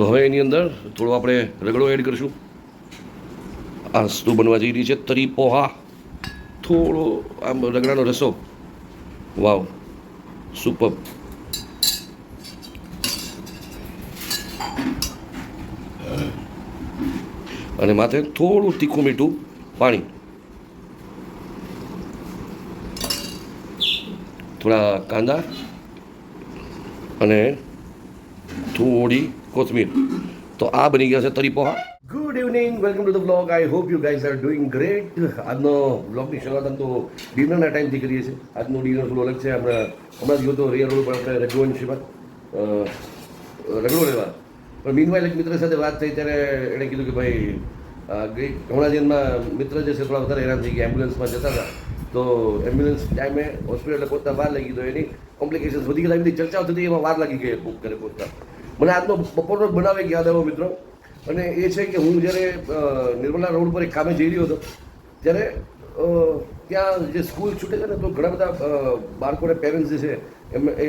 તો હવે એની અંદર થોડો આપણે રગડો એડ કરીશું. આ વસ્તુ બનવા જઈ રહી છે તરી પોહા. થોડો આમ રગડાનો રસો. વાવ. સુપર અને માથે થોડું તીખું મીઠું પાણી. થોડા કાંદા અને થોડી કોથમીર. તો આ બની ગયા છે tari poha good evening welcome to the blog I hope you guys are doing great આજનો બ્લોગની શરૂઆત આમ તો ડિનરના ટાઈમથી કરીએ છીએ. આજનું ડિનર થોડું અલગ છે. આપણે હમણાં જો ગયો તો રિયલ રોડ પર આપણે રઘુવંશીમાં અ, રગડો લેવા પણ મીનવાઇલ એક મિત્ર સાથે વાત થઈ ત્યારે એણે કીધું કે ભાઈ હમણાં જ મિત્ર જે છે થોડા વધારે હેરાન થઈ ગયા એમ્બ્યુલન્સમાં જતા હતા. તો એમ્બ્યુલન્સ ટાઈમે હોસ્પિટલે પહોંચતા વાર લાગી તો એની કોમ્પ્લિકેશન્સ વધી ગઈ બધી ચર્ચાઓ થતી એમાં વાર લાગી ગઈ બુક કરે પહોંચતા મને આજનો બપોરનો જ બનાવે યાદ આવ્યો મિત્રો. અને એ છે કે હું જ્યારે નિર્મલા રોડ પર એક કામે જઈ રહ્યો હતો, ત્યારે ત્યાં જે સ્કૂલ છૂટે છે ને, તો ઘણા બધા બાળકોને પેરેન્ટ્સ જે છે, એમ, એ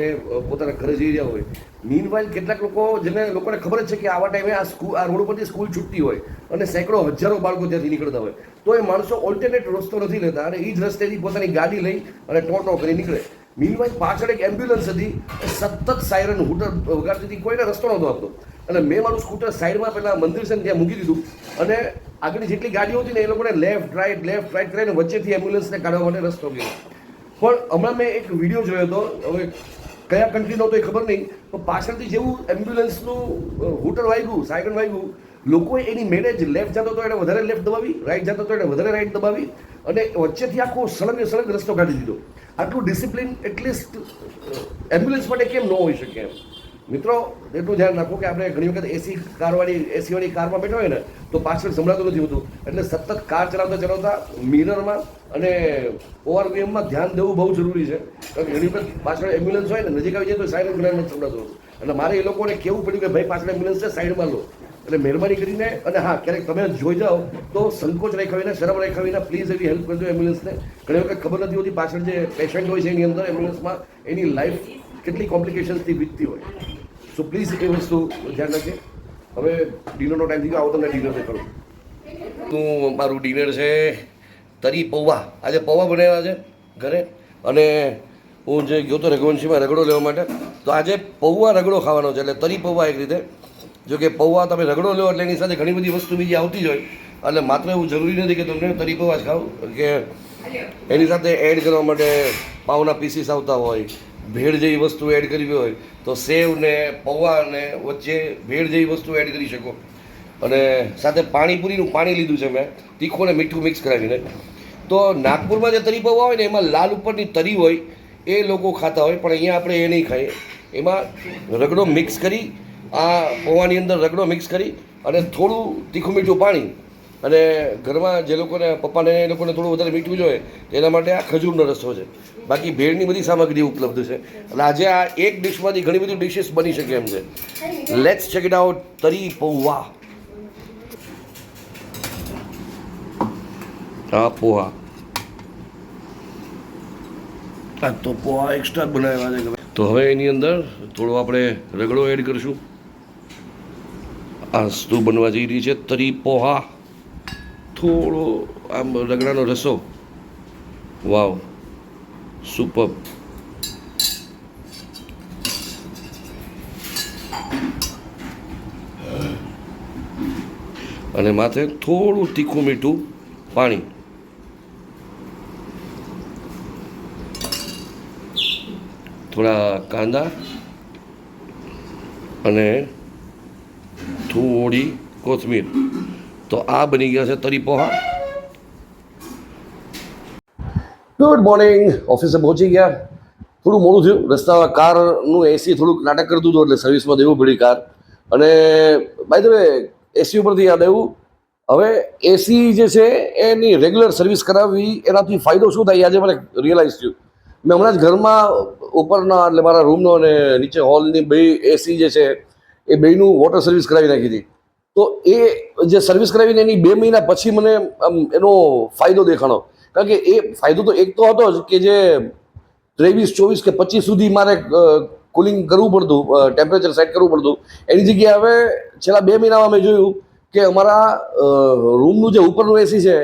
પોતાના ઘરે જઈ રહ્યા હોય. મીનવાઇલ કેટલાક લોકો, જેને લોકોને ખબર જ છે કે આવા ટાઈમે આ સ્કૂલ આ રોડ ઉપરથી સ્કૂલ છૂટતી હોય, અને સેંકડો હજારો બાળકો ત્યાંથી નીકળતા હોય, તો એ માણસો ઓલ્ટરનેટ રસ્તો નથી લેતા અને એ જ રસ્તેથી પોતાની ગાડી લઈ અને ટોટો કરી નીકળે. મીનવાઇલ પાછળ એક એમ્બ્યુલન્સ હતી. એ સતત સાયરન હુટર, વગાડતી હતી. કોઈને રસ્તો નહોતો આપતો. અને મેં મારું સ્કૂટર સાઈડમાં પહેલાં મંદિર છે ત્યાં મૂકી દીધું. અને આગળની જેટલી ગાડીઓ હતી ને એ લોકોને લેફ્ટ રાઈટ લેફ્ટ રાઈટ કરીને વચ્ચેથી એમ્બ્યુલન્સને કાઢવા માટે રસ્તો ગયો. પણ હમણાં મેં એક વીડિયો જોયો હતો. હવે કયા કન્ટ્રીનો તો એ ખબર નહીં. પણ પાછળથી જેવું એમ્બ્યુલન્સનું હુટર વાગ્યું સાયકલ વાગ્યું, લોકોએ એની મેળે જ લેફ્ટ જતો તો એને વધારે લેફ્ટ દબાવી રાઈટ જતો તો એને વધારે રાઈટ દબાવી. અને વચ્ચેથી આખો સળંગે સળંગ રસ્તો કાઢી દીધો. આટલું ડિસિપ્લિન એટલીસ્ટ એમ્બ્યુલન્સ માટે કેમ ન હોઈ શકે એમ? મિત્રો, એટલું ધ્યાન રાખો કે આપણે ઘણી વખત એસી કારવાળી એસીવાળી કારમાં બેઠા હોય ને, તો પાછળ સંભળાતું નથી હોતું. એટલે સતત કાર ચલાવતા ચલાવતા મિરરમાં અને ઓવરવીએમમાં ધ્યાન દેવું બહુ જરૂરી છે. કારણ કે ઘણી વખત પાછળ એમ્બ્યુલન્સ હોય ને, નજીક આવી જાય તો સાઈડ જ્ઞાન નથી સંભળાતું એટલે મારે એ લોકોને કેવું પડ્યું કે, ભાઈ, પાછળ એમ્બ્યુલન્સ છે, સાઈડમાં લો. એટલે મહેરબાની કરીને, અને હા, ક્યારેક તમે જોઈ જાઓ, તો સંકોચ રાખાવીને વિના શરમ રાખાવીને પ્લીઝ એવી હેલ્પ કરજો એમ્બ્યુલન્સને ઘણી વખત ખબર નથી હોતી પાછળ જે પેશન્ટ હોય છે એની અંદર એમ્બ્યુલન્સમાં એની લાઈફ કેટલી કોમ્પ્લિકેશન્સથી વીતતી હોય. સો પ્લીઝ એ વસ્તુ ધ્યાન રાખે હવે ડિનરનો ટાઈમ થઈ ગયો, આવો તમને ડિનર કરું. તું મારું ડિનર છે, તરી પૌવા. આજે પૌવા બનાવ્યા છે ઘરે, અને હું જે ગયો તો રઘુવંશીમાં રગડો લેવા માટે, તો આજે પૌવા રગડો ખાવાનો છે, એટલે તરી પૌવા એક રીતે. જો કે પૌવા તમે રગડો લો એટલે એની સાથે ઘણી બધી વસ્તુ બીજી આવતી જ હોય. એટલે માત્ર એવું જરૂરી નથી કે તમને તરી પૌવા જ ખાવ, કે એની સાથે એડ કરવા માટે પાઉના પીસીસ આવતા હોય, ભેળ જેવી વસ્તુ એડ કરવી હોય, તો સેવ ને પૌવા ને વચ્ચે ભેળ જેવી વસ્તુ એડ કરી શકો. અને સાથે પાણીપુરીનું પાણી લીધું છે મેં, તીખું ને મીઠું મિક્સ કરાવીને. તો નાગપુરમાં જે તરી પૌવા હોય ને, એમાં લાલ ઉપરની તરી હોય, એ લોકો ખાતા હોય, પણ અહીંયા આપણે એ નહીં ખાઈએ. એમાં રગડો મિક્સ કરી આ પૌવાની અંદર રગડો મિક્સ કરી અને થોડું તીખું મીઠું પાણી અને ઘરમાં જે લોકોને પપ્પાને એ લોકોને થોડું વધારે મીઠું જોઈએ તેના માટે આ ખજૂરનો રસ્તો છે. બાકી ભેળની બધી સામગ્રી ઉપલબ્ધ છે. એટલે આજે આ એક ડિશમાંથી ઘણી બધી ડિશિસ બની શકે એમ છે. લેટ્સ ચેક ઇટ આઉટ તરી પૌવા. આ પોહા આ તો પોહા એક્સ્ટ્રા બનાવ્યા છે. તો હવે એની અંદર થોડો આપણે રગડો એડ કરીશું. આ વસ્તુ બનવા જઈ રહી છે. તરી પોહા, થોડો આમ રગડાનો રસો. વાવ સુપર અને માથે થોડું તીખું મીઠું પાણી. થોડા કાંદા અને થોડી કોથમીર. તો આ બની ગયા છે તરી પોહા ગુડ મોર્નિંગ ઓફિસે પહોંચી ગયા. થોડું મોડું થયું. રસ્તામાં કારનું એસી થોડુંક નાટક કરતું હતું એટલે સર્વિસમાં દેવું પડી કાર અને બાય ધ એસી ઉપરથી યાદ આવ્યું હવે એસી જે છે એની રેગ્યુલર સર્વિસ કરાવવી, એનાથી ફાયદો શું થાય આજે મને રિયલાઇઝ થયું. મેં હમણાં જ ઘરમાં ઉપરના એટલે મારા રૂમનો અને નીચે હોલની બે એસી જે છે એ બેયનું વોટર સર્વિસ કરાવી નાખી હતી. તો એ જે સર્વિસ કરાવીને એની બે મહિના પછી મને એનો ફાયદો દેખાણો. કારણ કે એ ફાયદો તો એક તો હતો જ કે જે ત્રેવીસ, ચોવીસ કે પચીસ સુધી મારે કુલિંગ કરવું પડતું ટેમ્પરેચર સેટ કરવું પડતું. એની જગ્યાએ હવે છેલ્લા બે મહિનામાં મેં જોયું કે અમારા રૂમનું જે ઉપરનું એસી છે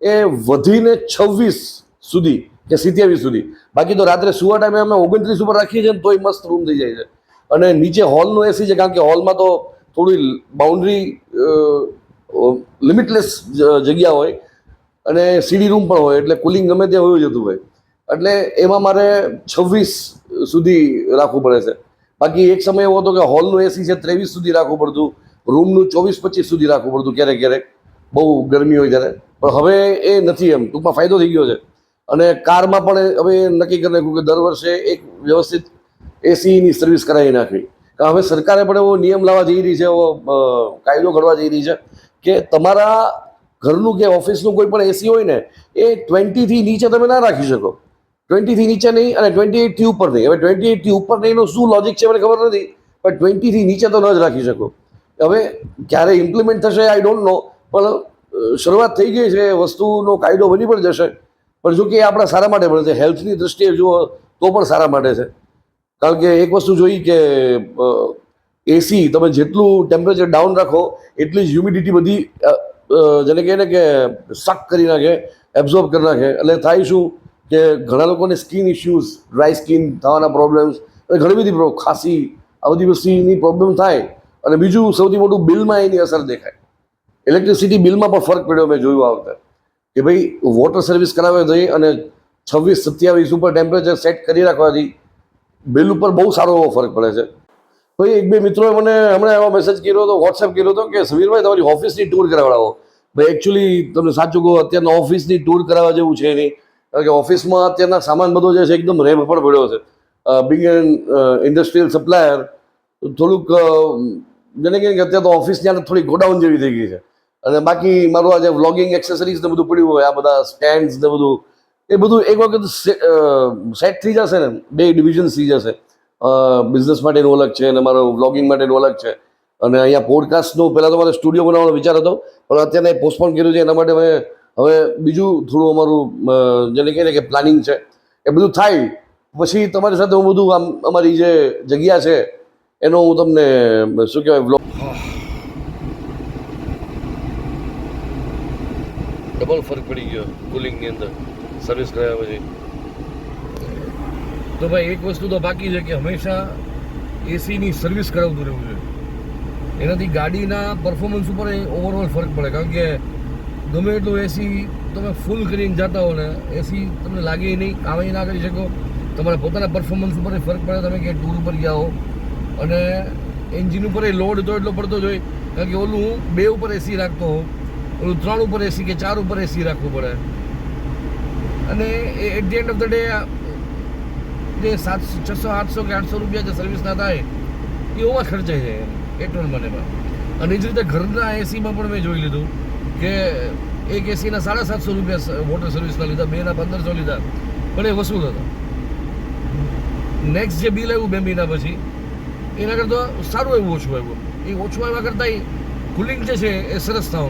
એ વધીને છવ્વીસ સુધી કે સિત્યાવીસ સુધી. બાકી તો રાત્રે સુવા ટાઈમે અમે ઓગણત્રીસ ઉપર રાખીએ છીએ ને તોય મસ્ત રૂમ થઈ જાય છે. અને નીચે હોલનું એસી છે, કારણ કે હોલમાં તો થોડી બાઉન્ડ્રી લિમિટલેસ જગ્યા હોય અને સીડી રૂમ પણ હોય, એટલે કુલિંગ ગમે તે હોય જતું હોય. એટલે એમાં મારે છવ્વીસ સુધી રાખવું પડે છે. બાકી એક સમય એવો હતો કે હોલનું એસી છે, ત્રેવીસ સુધી રાખવું પડતું રૂમનું ચોવીસ પચીસ સુધી રાખવું પડતું ક્યારેક ક્યારેક. બહુ ગરમી હોય ત્યારે. પણ હવે એ નથી એમ. ટૂંકમાં ફાયદો થઈ ગયો છે. અને કારમાં પણ હવે નક્કી કરી નાખ્યું કે દર વર્ષે એક વ્યવસ્થિત એસીની સર્વિસ કરાવી નાખવી. કારણ હવે સરકારે પણ એવો નિયમ લાવવા જઈ રહી છે, એવો કાયદો ઘડવા જઈ રહી છે કે તમારા ઘરનું કે ઓફિસનું કોઈ પણ એસી હોય ને, એ ટ્વેન્ટીથી નીચે તમે ના રાખી શકો. ટ્વેન્ટીથી નીચે નહીં અને ટ્વેન્ટી એઇટથી ઉપર નહીં. હવે ટ્વેન્ટી એઇટથી ઉપર નહીંનું શું લોજિક છે મને ખબર નથી, પણ ટ્વેન્ટીથી નીચે તો ન જ રાખી શકો. હવે ક્યારે ઇમ્પ્લિમેન્ટ થશે આઈ ડોન્ટ નો પણ શરૂઆત થઈ ગઈ છે, વસ્તુનો કાયદો બની પણ જશે. પણ જો કે આપણા સારા માટે પણ છે. હેલ્થની દૃષ્ટિએ જુઓ તો પણ સારા માટે છે. કારણ કે એક વસ્તુ જોઈ કે એસી તમે જેટલું ટેમ્પરેચર ડાઉન રાખો, એટલી જ હ્યુમિડિટી બધી જેને કહે ને કે સક કરી નાખે એબ્ઝોર્બ કરી નાખે. એટલે થાય શું કે ઘણા લોકોને સ્કિન ઇશ્યુઝ ડ્રાય સ્કિન થવાના પ્રોબ્લેમ્સ અને ઘણી બધી ખાંસી, આ બધી વસ્તુની પ્રોબ્લેમ થાય. અને બીજું સૌથી મોટું બિલમાં એની અસર દેખાય. ઇલેક્ટ્રિસિટી બિલમાં પણ ફરક પડ્યો મેં જોયું આ વખતે. કે ભાઈ વોટર સર્વિસ કરાવે જઈ અને છવ્વીસ સત્યાવીસ ઉપર ટેમ્પરેચર સેટ કરી રાખવાથી બિલ ઉપર બહુ સારો એવો ફરક પડે છે. ભાઈ, એક બે મિત્રોએ મને હમણાં એવો મેસેજ કર્યો હતો વોટ્સએપ કર્યો હતો કે, સમીરભાઈ, તમારી ઓફિસની ટૂર કરાવડાવો. ભાઈ એકચ્યુઅલી તમને સાચું કહું, અત્યારના ઓફિસની ટૂર કરાવવા જેવું છે નહીં. કારણ કે ઓફિસમાં અત્યારના સામાન બધો જે છે એકદમ રેમ પણ પડ્યો છે. બિંગ એન ઇન્ડસ્ટ્રીયલ સપ્લાયર થોડુંક જેને કે અત્યારે તો ઓફિસ ત્યાં થોડી ગોડાઉન જેવી થઈ ગઈ છે. અને બાકી મારું આ જે વ્લોગિંગ એક્સેસરીઝ ને બધું પડ્યું હોય, આ બધા સ્ટેન્ડ્સ ને બધું એ બધું એક વખત સેટ થઈ જશે ને, બે ડિવિઝન થઈ જશે. બિઝનેસ માટેનું અલગ છે અને મારો વ્લોગિંગ માટેનું અલગ છે. અને અહીંયા પોડકાસ્ટનું પહેલાં તો મારે સ્ટુડિયો બનાવવાનો વિચાર હતો, પણ અત્યારે પોસ્ટપોન કર્યું છે, એના માટે મેં હવે બીજું થોડું અમારું જેને કહે ને કે પ્લાનિંગ છે, એ બધું થાય. પછી તમારી સાથે હું બધું આમ, અમારી જે જગ્યા છે, એનો હું તમને, શું કહેવાય વ્લોગ ડબલ ફરક પડી ગયો કુલિંગની અંદર. સર્વિસ કરાવ્યા પછી. તો ભાઈ એક વસ્તુ તો બાકી છે કે હંમેશા એસીની સર્વિસ કરાવતું રહેવું જોઈએ. એનાથી ગાડીના પરફોર્મન્સ ઉપર ઓવરઓલ ફરક પડે. કારણ કે ગમે એટલું એસી તમે ફૂલ કરીને જતા હો ને એસી તમને લાગે નહીં, કામ ના કરી શકો. તમારા પોતાના પરફોર્મન્સ ઉપર ફરક પડે. તમે કે ટૂર ઉપર ગયા હો અને એન્જિન ઉપર એ લોડ તો એટલો પડતો જ હોય. કારણ કે ઓલું હું બે ઉપર એસી રાખતો હોઉં, ઓલું ત્રણ ઉપર એસી કે ચાર ઉપર એસી રાખવું પડે. અને at the end of the day જે સાતસો, છસો, આઠસો કે આઠસો રૂપિયા જે સર્વિસના થાય, એ ઓવા ખર્ચાઈ જાય પેટ્રોલ મનેમાં અને એ જ રીતે ઘરના એસીમાં પણ મેં જોઈ લીધું કે એક એસીના સાડા સાતસો રૂપિયા વોટર સર્વિસના લીધા બેના પંદરસો લીધા, પણ એ વસૂલ હતા. નેક્સ્ટ જે બિલ આવ્યું બે મહિના પછી, એના કરતાં સારું એવું ઓછું આવ્યું. એ ઓછું આવ્યા કરતાં કુલિંગ જે છે, એ સરસ થવા